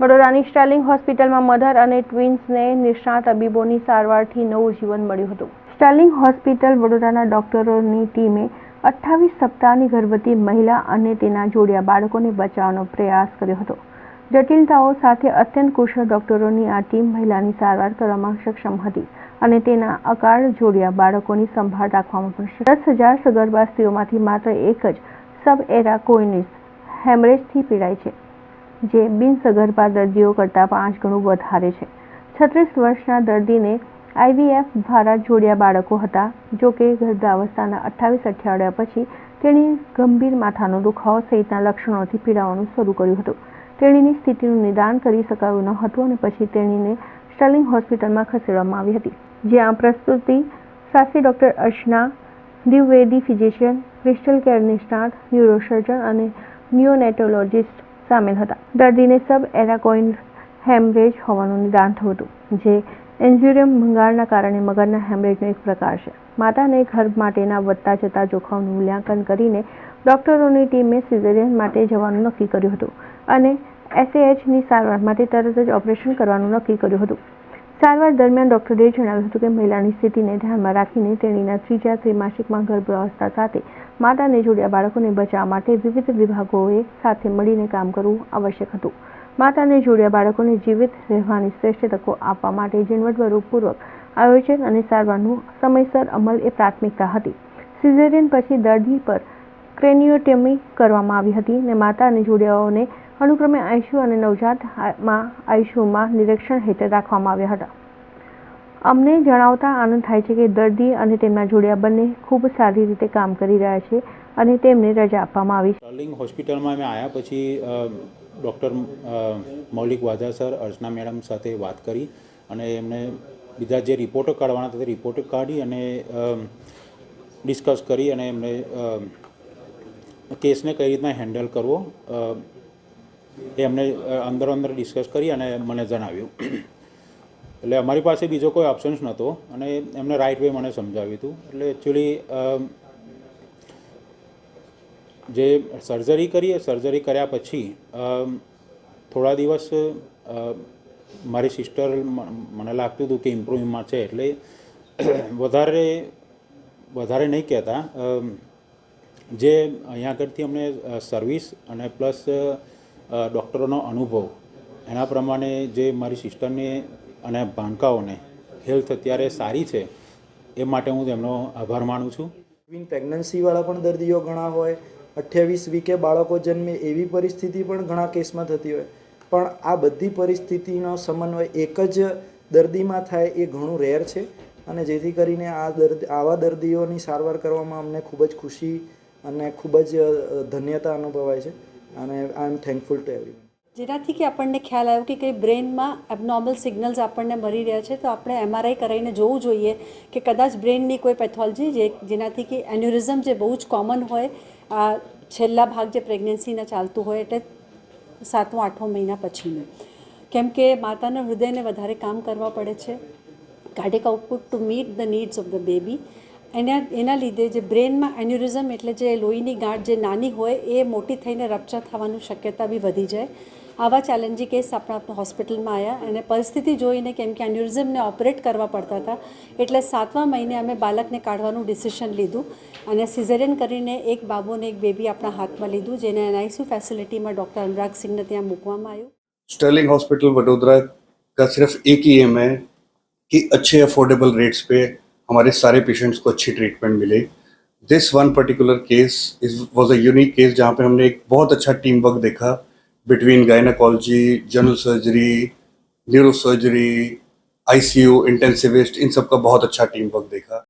વડોદરાની સ્ટર્લિંગ હોસ્પિટલમાં મધર અને ટ્વિન્સને નિષ્ણાત તબીબોની સારવારથી નવું જીવન મળ્યું હતું. સ્ટર્લિંગ હોસ્પિટલ વડોદરાના ડોક્ટરોની ટીમે અઠ્ઠાવીસ સપ્તાહની ગર્ભવતી મહિલા અને તેના જોડિયા બાળકોને બચાવવાનો પ્રયાસ કર્યો હતો. જટિલતાઓ સાથે અત્યંત કુશળ ડોક્ટરોની આ ટીમ મહિલાની સારવાર કરવામાં સક્ષમ હતી અને તેના અકાળ જોડિયા બાળકોની સંભાળ રાખવામાં પણ દસ હજાર સગર્ભા સ્ત્રીઓમાંથી માત્ર એક જ સબ એરાકોઇનિસ હેમરેજથી પીડાય છે. જે બિનસગર્ભા દર્દીઓ કરતાં પાંચ ગણું વધારે છે. છત્રીસ વર્ષના દર્દીને આઈવીએફ દ્વારા જોડ્યા બાળકો હતા, જો કે ગર્ભાવસ્થાના અઠ્ઠાવીસ અઠવાડિયા પછી તેણી ગંભીર માથાનો દુખાવો સહિતના લક્ષણોથી પીડાવાનું શરૂ કર્યું હતું. તેણીની સ્થિતિનું નિદાન કરી શકાયું ન હતું અને પછી તેણીને સ્ટર્લિંગ હોસ્પિટલમાં ખસેડવામાં આવી હતી, જ્યાં Prastuti Shastri doctor Archana Dwivedi physician, critical care નિષ્ણાત, ન્યુરોસર્જન અને ન્યુનેટોલોજિસ્ટ સામેલ હતા. દર્દીને સબ એરાકોઇન હેમરેજ હોવાનું નિદાન થયું હતું, જે એન્જ્યુરિયમ ભંગાળના કારણે મગજના હેમરેજનો એક પ્રકાર છે. માતાને ગર્ભ માટેના વધતા જતા જોખમનું મૂલ્યાંકન કરીને ડોક્ટરોની ટીમે સિઝેરિયન માટે જવાનું નક્કી કર્યું હતું અને એસએએચની સારવાર માટે તરત જ ઓપરેશન કરવાનું નક્કી કર્યું હતું. સારવાર દરમિયાન ડોક્ટરે જણાવ્યું હતું કે મહિલાની સ્થિતિને ધ્યાનમાં રાખીને તેણીના ત્રીજા ત્રિમાસિકમાં ગર્ભાવસ્થા સાથે માતાને જોડ્યા બાળકોને બચાવવા માટે વિવિધ વિભાગોએ સાથે મળીને કામ કરવું આવશ્યક હતું. માતાને જોડ્યા બાળકોને જીવિત રહેવાની શ્રેષ્ઠ તકો આપવા માટે ઝીણવટભરૂપૂર્વક આયોજન અને સારવારનું સમયસર અમલ એ પ્રાથમિકતા હતી. સિઝેરિયન પછી દર્દી પર ક્રેનિયોટેમી કરવામાં આવી હતી અને માતા અને જોડિયાઓને અનુક્રમે આઈસીયુ અને નવજાતમાં આઈસીયુમાં નિરીક્ષણ હેઠળ રાખવામાં આવ્યા હતા. અમને જણાવતા આનંદ થાય છે કે દર્દી અને તેમના જોડિયા બંને ખૂબ સારી રીતે કામ કરી રહ્યા છે અને તેમને રજા આપવામાં આવી છે. હોસ્પિટલમાં અમે આવ્યા પછી doctor Maulik Vaza sir, Archana madam સાથે વાત કરી અને એમને બીજા જે રિપોર્ટો કાઢવાના હતા તે રિપોર્ટો કાઢી અને ડિસ્કસ કરી અને એમને કેસને કઈ રીતના હેન્ડલ કરવો એ એમને અંદર અંદર ડિસ્કસ કરી અને મને જણાવ્યું. એટલે અમારી પાસે બીજો કોઈ ઓપ્શન્સ નહોતો અને એમને રાઈટ વે મને સમજાવ્યું હતું. એટલે એકચ્યુઅલી જે સર્જરી કરી સર્જરી કર્યા પછી થોડા દિવસ મારી સિસ્ટર મને લાગતું હતું કે ઇમ્પ્રુવમાં છે એટલે વધારે વધારે નહીં કહેતા. જે અહીંયા આગળથી અમને સર્વિસ અને પ્લસ ડૉક્ટરોનો અનુભવ. એના પ્રમાણે જે મારી સિસ્ટરને અને ભાણકાઓને હેલ્થ અત્યારે સારી છે, એ માટે હું તેમનો આભાર માનું છું. ટ્વિન પ્રેગ્નન્સીવાળા પણ દર્દીઓ ઘણા હોય, અઠ્યાવીસ વીકે બાળકો જન્મે એવી પરિસ્થિતિ પણ ઘણા કેસમાં થતી હોય. પણ આ બધી પરિસ્થિતિનો સમન્વય એક જ દર્દીમાં થાય એ ઘણું રેર છે અને જેથી કરીને આ દર્દ, આવા દર્દીઓની સારવાર કરવામાં અમને ખૂબ જ ખુશી અને ખૂબ જ ધન્યતા અનુભવાય છે. અને I am thankful to every જેનાથી કે આપણને ખ્યાલ આવ્યો કે કંઈ બ્રેનમાં એબનોર્મલ સિગ્નલ્સ આપણને મળી રહ્યા છે, તો આપણે એમઆરઆઈ કરાવીને જોવું જોઈએ કે કદાચ બ્રેનની કોઈ પેથોલોજી જે, જેનાથી કે એન્યુરિઝમ જે બહુ જ કોમન હોય, આ છેલ્લા ભાગ જે પ્રેગ્નન્સીના ચાલતું હોય એટલે સાતમો, આઠમો મહિના પછીનું. કેમ કે માતાના હૃદયને વધારે કામ કરવા પડે છે. Cardiac output to meet the needs of the baby એના એના લીધે જે બ્રેનમાં એન્યુરિઝમ એટલે જે લોહીની ગાંઠ જે નાની હોય એ મોટી થઈને રપ્ચર થવાની શક્યતા બી વધી જાય આવા ચેલેન્જિંગ કેસ આપણા હોસ્પિટલમાં આવ્યા અને પરિસ્થિતિ જોઈને કેમ કે એન્યુરિઝમને ઓપરેટ કરવા પડતા હતા એટલે સાતમા મહિને અમે બાળકને કાઢવાનું ડિસિશન લીધું અને સિઝેરિયન કરીને એક બાબુને એક બેબી આપણા હાથમાં લીધું જેને એનઆઈસી ફેસિલિટીમાં ડૉક્ટર અનુરાગ સિંહને ત્યાં મૂકવામાં આવ્યું स्टर्लिंग हॉस्पिटल वडोदरा का सिर्फ एक ही एम है कि अच्छे अफोर्डेबल रेट्स पे हमारे सारे पेशेंट्स को अच्छी ट्रीटमेंट मिले। This one particular case is was a unique case जहाँ पे हमने एक बहुत अच्छा टीम वर्क देखा between gynaecology general surgery neuro surgery I C U intensivist इन सब का बहुत अच्छा टीम वर्क देखा।